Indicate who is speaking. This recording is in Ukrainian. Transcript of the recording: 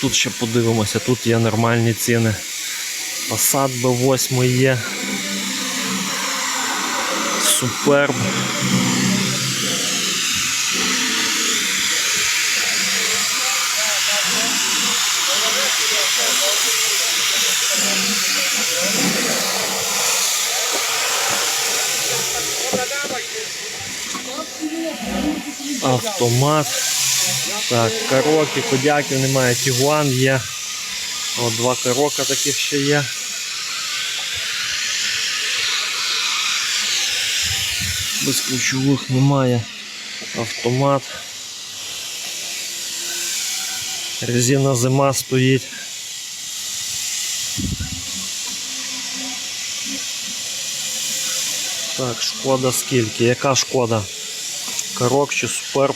Speaker 1: Тут ще подивимося, тут є нормальні ціни. Passat B8 є. Суперб. Автомат. Так, кароки, кодяків немає, тігуан є. О, два карока таких ще є. Без ключових немає. Автомат. Резина зима стоїть. Так, шкода скільки? Яка шкода? Коротше, супер.